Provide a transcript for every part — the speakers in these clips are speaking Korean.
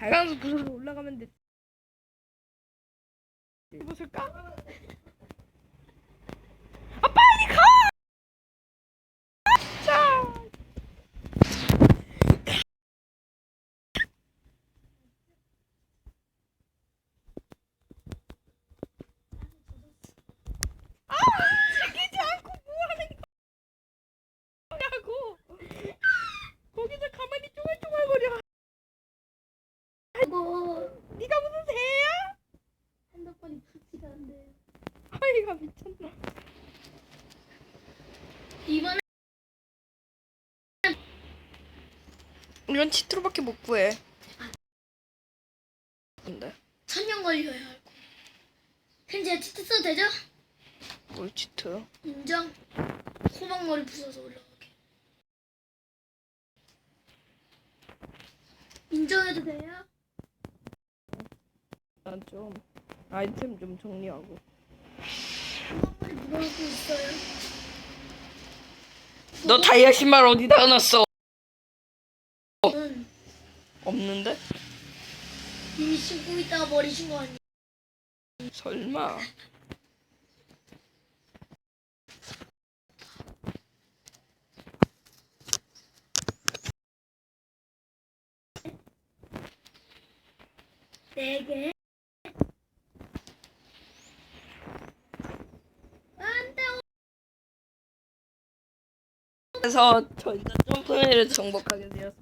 빨간색 부서서 올라가면 돼. 벗을까? 아 빨리 가! 자. 아, 챙기지 않고 뭐 하는 거냐고. 거기서 가만히 쪼글쪼글거려. 뭐 네가 무슨 새야? 핸드폰이 풀지가 안 돼. 아이가 미쳤나. 이번에 이건 치트로밖에 못 구해. 근데 천년 걸려야 할 거. 현재 치트 써도 되죠? 뭘 치트? 인정. 호박머리 부숴서 올라가게. 인정해도 돼요? 난좀 아이템 좀 정리하고. 있어요. 너 다이아 신발 어디다 놨어? 저는 없는데? 이미 신고 있다가 버리신 거 아니에요? 설마. 네 개. 안 돼. 그래서 저 일단 점프를 정복하게 되었어.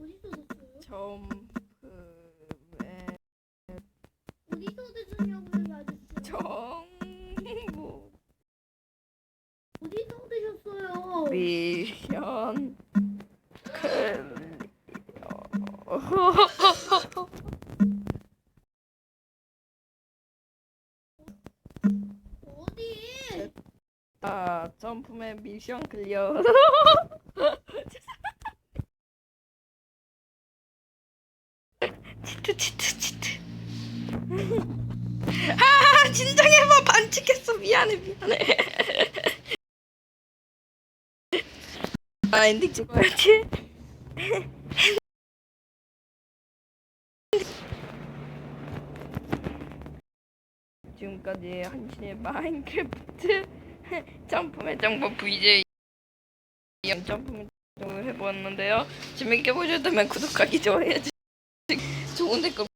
어디서 얻었어요? 점프에 어디서 얻으셨냐고요, 아저씨. 정복 어디서 얻으셨어요? 미션 클리어. 아 점프맨 미션 클리어. 치트 치트 치트. 아 진정해봐 반칙했어 미안해 미안해. 아 엔딩 찍어야지. 지금까지 한신의 마인크래프트 점프맨 정보 VJ 점프맨 정보 해보았는데요. 재밌게 보셨다면 구독하기 좋아요. 좋은 댓글